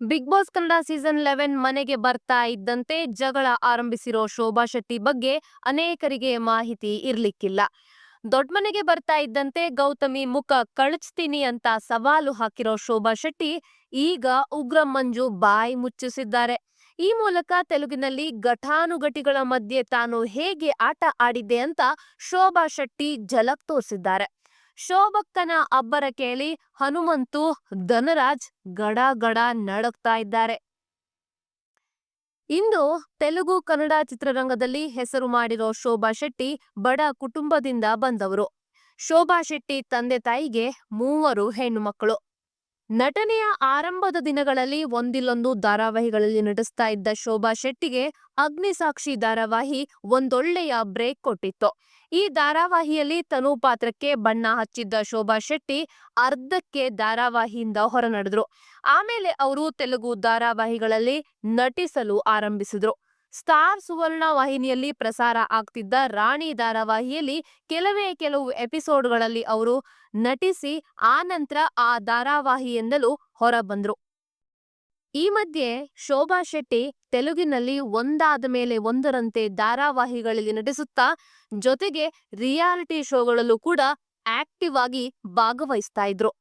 Bigg Boss Kannada season eleven ಮನೆಗೆ ಬರ್ತಾ ಇದ್ದಂತೆ ಜಗಳ ಆರಂಭಿಸಿರೋ ಶೋಭಾ ಶೆಟ್ಟಿ ಬಗ್ಗೆ ಅನೇಕರಿಗೆ ಮಾಹಿತಿ ಇರ್ಲಿಕ್ಕಿಲ್ಲ. ದೊಡ್ಡ ಮನೆಗೆ ಬರ್ತಾ ಇದ್ದಂತೆ ಗೌತಮಿ ಮುಖ ಕಳಚ್ತೀನಿ ಅಂತ ಸವಾಲು ಹಾಕಿರೋ ಶೋಭಾ ಶೆಟ್ಟಿ ಈಗ ಉಗ್ರ ಮಂಜು ಬಾಯಿ ಮುಚ್ಚಿಸಿದ್ದಾರೆ. ಈ ಮೂಲಕ ತೆಲುಗಿನಲ್ಲಿ ಘಟಾನುಘಟಿಗಳ ಮಧ್ಯೆ ತಾನು ಹೇಗೆ ಆಟ ಆಡಿದ್ದೆ ಅಂತ ಶೋಭಾ ಶೆಟ್ಟಿ ಝಲಕ್ ತೋರಿಸಿದ್ದಾರೆ. ಶೋಭಕ್ಕನ ಅಬ್ಬರ ಕೇಳಿ ಹನುಮಂತು ಧನರಾಜ್ ಗಡ ಗಡ ನಡಕ್ತಾ ಇದ್ದಾರೆ. ಇಂದು ತೆಲುಗು ಕನ್ನಡ ಚಿತ್ರರಂಗದಲ್ಲಿ ಹೆಸರು ಮಾಡಿರೋ ಶೋಭಾ ಶೆಟ್ಟಿ ಬಡ ಕುಟುಂಬದಿಂದ ಬಂದವರು. ಶೋಭಾ ಶೆಟ್ಟಿ ತಂದೆ ತಾಯಿಗೆ ಮೂವರು ಹೆಣ್ಣು ಮಕ್ಕಳು ನಟನೆಯ ಆರಂಭದ ದಿನಗಳಲ್ಲಿ ಒಂದಿಲ್ಲೊಂದು ಧಾರಾವಾಹಿಗಳಲ್ಲಿ ನಟಿಸ್ತಾ ಇದ್ದ ಶೋಭಾ ಶೆಟ್ಟಿಗೆ ಅಗ್ನಿಸಾಕ್ಷಿ ಧಾರಾವಾಹಿ ಒಂದೊಳ್ಳೆಯ ಬ್ರೇಕ್ ಕೊಟ್ಟಿತ್ತು. ಈ ಧಾರಾವಾಹಿಯಲ್ಲಿ ತನು ಪಾತ್ರಕ್ಕೆ ಬಣ್ಣ ಹಚ್ಚಿದ್ದ ಶೋಭಾ ಶೆಟ್ಟಿ ಅರ್ಧಕ್ಕೆ ಧಾರಾವಾಹಿಯಿಂದ ಹೊರನಡೆದ್ರು. ಆಮೇಲೆ ಅವರು ತೆಲುಗು ಧಾರಾವಾಹಿಗಳಲ್ಲಿ ನಟಿಸಲು ಆರಂಭಿಸಿದ್ರು. ಸ್ಟಾರ್ ಸುವರ್ಣ ವಾಹಿನಿಯಲ್ಲಿ ಪ್ರಸಾರ ಆಗ್ತಿದ್ದ ರಾಣಿ ಧಾರಾವಾಹಿಯಲ್ಲಿ ಕೆಲವೇ ಕೆಲವು ಎಪಿಸೋಡ್ಗಳಲ್ಲಿ ಅವರು ನಟಿಸಿ ಆ ನಂತರ ಆ ಧಾರಾವಾಹಿಯಿಂದಲೂ ಹೊರಬಂದ್ರು. ಈ ಮಧ್ಯೆ ಶೋಭಾ ಶೆಟ್ಟಿ ತೆಲುಗಿನಲ್ಲಿ ಒಂದಾದ ಮೇಲೆ ಒಂದರಂತೆ ಧಾರಾವಾಹಿಗಳಲ್ಲಿ ನಟಿಸುತ್ತಾ, ಜೊತೆಗೆ ರಿಯಾಲಿಟಿ ಶೋಗಳಲ್ಲೂ ಕೂಡ ಆಕ್ಟಿವ್ ಆಗಿ ಭಾಗವಹಿಸ್ತಾ ಇದ್ರು.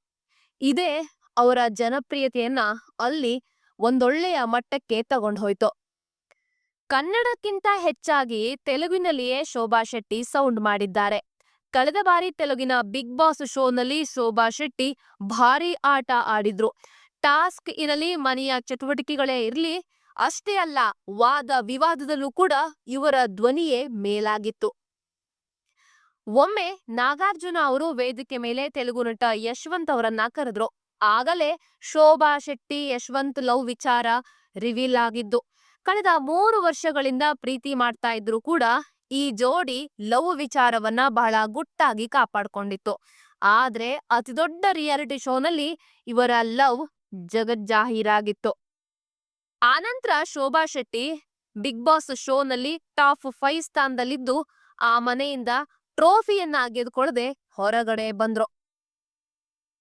ಇದೇ ಅವರ ಜನಪ್ರಿಯತೆಯನ್ನ ಅಲ್ಲಿ ಒಂದೊಳ್ಳೆಯ ಮಟ್ಟಕ್ಕೆ ತಗೊಂಡು ಹೋಯ್ತು ಕನ್ನಡಕ್ಕಿಂತ ಹೆಚ್ಚಾಗಿ ತೆಲುಗಿನಲ್ಲಿಯೇ ಶೋಭಾ ಶೆಟ್ಟಿ ಸೌಂಡ್ ಮಾಡಿದ್ದಾರೆ. ಕಳೆದ ಬಾರಿ ತೆಲುಗಿನ ಬಿಗ್ ಬಾಸ್ ಶೋನಲ್ಲಿ ಶೋಭಾ ಶೆಟ್ಟಿ ಭಾರಿ ಆಟ ಆಡಿದ್ರು. ಟಾಸ್ಕ್ ಇರಲಿ, ಮನೆಯ ಚಟುವಟಿಕೆಗಳೇ ಇರಲಿ, ಅಷ್ಟೇ ಅಲ್ಲ, ವಾದ ವಿವಾದದಲ್ಲೂ ಕೂಡ ಇವರ ಧ್ವನಿಯೇ ಮೇಲಾಗಿತ್ತು. ಒಮ್ಮೆ ನಾಗಾರ್ಜುನ ಅವರು ವೇದಿಕೆ ಮೇಲೆ ತೆಲುಗು ನಟ ಯಶವಂತ್ ಅವರನ್ನ ಕರೆದ್ರು. ಆಗಲೇ ಶೋಭಾ ಶೆಟ್ಟಿ ಯಶವಂತ್ ಲವ್ ವಿಚಾರ ರಿವೀಲ್ ಆಗಿದ್ದು ಕಳೆದ ಮೂರು ವರ್ಷಗಳಿಂದ ಪ್ರೀತಿ ಮಾಡ್ತಾ ಇದ್ರು ಕೂಡ ಈ ಜೋಡಿ ಲವ್ ವಿಚಾರವನ್ನ ಬಹಳ ಗುಟ್ಟಾಗಿ ಕಾಪಾಡ್ಕೊಂಡಿತ್ತು. ಆದ್ರೆ ಅತಿದೊಡ್ಡ ರಿಯಾಲಿಟಿ ಶೋನಲ್ಲಿ ಇವರ ಲವ್ ಜಗಜ್ಜಾಹೀರಾಗಿತ್ತು. ಆನಂತರ ಶೋಭಾ ಶೆಟ್ಟಿ ಬಿಗ್ ಬಾಸ್ ಶೋನಲ್ಲಿ ಟಾಪ್ ಫೈವ್ ಸ್ಥಾನದಲ್ಲಿದ್ದು ಆ ಮನೆಯಿಂದ ಟ್ರೋಫಿಯನ್ನ ಗೆದ್ಕೊಳ್ಳದೆ ಹೊರಗಡೆ ಬಂದ್ರು.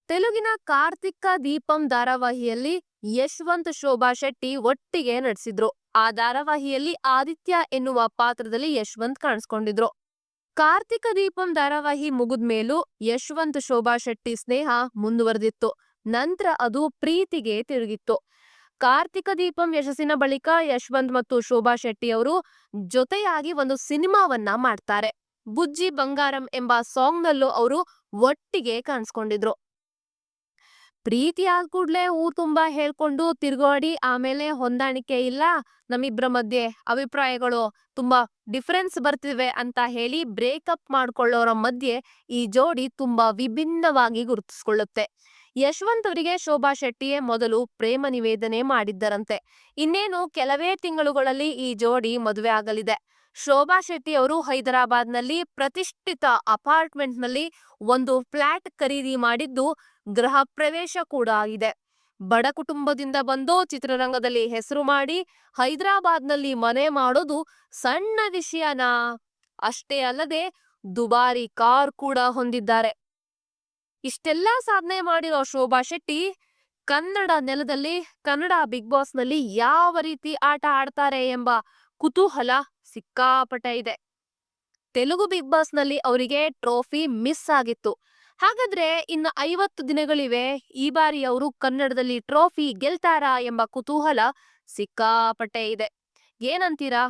ತೆಲುಗಿನ ಕಾರ್ತಿಕ ದೀಪಂ ಧಾರಾವಾಹಿಯಲ್ಲಿ ಯಶವಂತ್ ಶೋಭಾ ಶೆಟ್ಟಿ ಒಟ್ಟಿಗೆ ನಟಿಸಿದ್ರು ಆ ಧಾರಾವಾಹಿಯಲ್ಲಿ ಆದಿತ್ಯ ಎನ್ನುವ ಪಾತ್ರದಲ್ಲಿ ಯಶವಂತ್ ಕಾಣಿಸ್ಕೊಂಡಿದ್ರು. ಕಾರ್ತಿಕ ದೀಪಂ ಧಾರಾವಾಹಿ ಮುಗಿದ್ಮೇಲೂ ಯಶವಂತ್ ಶೋಭಾ ಶೆಟ್ಟಿ ಸ್ನೇಹ ಮುಂದುವರೆದಿತ್ತು. ನಂತರ ಅದು ಪ್ರೀತಿಗೆ ತಿರುಗಿತ್ತು. ಕಾರ್ತಿಕ ದೀಪಂ ಯಶಸ್ಸಿನ ಬಳಿಕ ಯಶವಂತ್ ಮತ್ತು ಶೋಭಾ ಶೆಟ್ಟಿ ಅವರು ಜೊತೆಯಾಗಿ ಒಂದು ಸಿನಿಮಾವನ್ನ ಮಾಡ್ತಾರೆ. ಬುಜ್ಜಿ ಬಂಗಾರಂ ಎಂಬ ಸಾಂಗ್ ನಲ್ಲೂ ಅವರು ಒಟ್ಟಿಗೆ ಕಾಣಿಸ್ಕೊಂಡಿದ್ರು. ಪ್ರೀತಿ ಆದ ಕೂಡ್ಲೆ ಹೂ ತುಂಬಾ ಹೇಳ್ಕೊಂಡು ತಿರ್ಗಾಡಿ ಆಮೇಲೆ ಹೊಂದಾಣಿಕೆ ಇಲ್ಲ. ನಮ್ಮಿಬ್ರ ಮಧ್ಯೆ ಅಭಿಪ್ರಾಯಗಳು ತುಂಬಾ ಡಿಫರೆನ್ಸ್ ಬರ್ತಿವೆ ಅಂತ ಹೇಳಿ ಬ್ರೇಕಪ್ ಮಾಡ್ಕೊಳ್ಳೋರ ಮಧ್ಯೆ ಈ ಜೋಡಿ ತುಂಬಾ ವಿಭಿನ್ನವಾಗಿ ಗುರುತಿಸ್ಕೊಳ್ಳುತ್ತೆ. ಯಶವಂತ್ ಅವರಿಗೆ ಶೋಭಾ ಶೆಟ್ಟಿಯೇ ಮೊದಲು ಪ್ರೇಮ ನಿವೇದನೆ ಮಾಡಿದ್ದರಂತೆ. ಇನ್ನೇನು ಕೆಲವೇ ತಿಂಗಳುಗಳಲ್ಲಿ ಈ ಜೋಡಿ ಮದುವೆ ಆಗಲಿದೆ. ಶೋಭಾ ಶೆಟ್ಟಿ ಅವರು ಹೈದರಾಬಾದ್ನಲ್ಲಿ ಪ್ರತಿಷ್ಠಿತ ಅಪಾರ್ಟ್ಮೆಂಟ್ನಲ್ಲಿ ಒಂದು ಫ್ಲಾಟ್ ಖರೀದಿ ಮಾಡಿದ್ದು ಗೃಹ ಪ್ರವೇಶ ಕೂಡ ಆಗಿದೆ. ಬಡ ಕುಟುಂಬದಿಂದ ಬಂದು ಚಿತ್ರರಂಗದಲ್ಲಿ ಹೆಸರು ಮಾಡಿ ಹೈದರಾಬಾದ್ನಲ್ಲಿ ಮನೆ ಮಾಡೋದು ಸಣ್ಣ ವಿಷಯನಾ ಅಷ್ಟೇ ಅಲ್ಲದೆ ದುಬಾರಿ ಕಾರ್ ಕೂಡ ಹೊಂದಿದ್ದಾರೆ. ಇಷ್ಟೆಲ್ಲಾ ಸಾಧನೆ ಮಾಡಿರೋ ಶೋಭಾ ಶೆಟ್ಟಿ ಕನ್ನಡ ನೆಲದಲ್ಲಿ, ಕನ್ನಡ ಬಿಗ್ ಬಾಸ್ನಲ್ಲಿ ಯಾವ ರೀತಿ ಆಟ ಆಡ್ತಾರೆ ಎಂಬ ಕುತೂಹಲ ಸಿಕ್ಕಾಪಟ್ಟೆ ಇದೆ. ತೆಲುಗು ಬಿಗ್ ಬಾಸ್ನಲ್ಲಿ ಅವರಿಗೆ ಟ್ರೋಫಿ ಮಿಸ್ ಆಗಿತ್ತು. ಹಾಗಾದ್ರೆ ಇನ್ನು ಐವತ್ತು ದಿನಗಳಿವೆ. ಈ ಬಾರಿ ಅವರು ಕನ್ನಡದಲ್ಲಿ ಟ್ರೋಫಿ ಗೆಲ್ತಾರಾ ಎಂಬ ಕುತೂಹಲ ಸಿಕ್ಕಾಪಟ್ಟೆ ಇದೆ. ಏನಂತೀರಾ?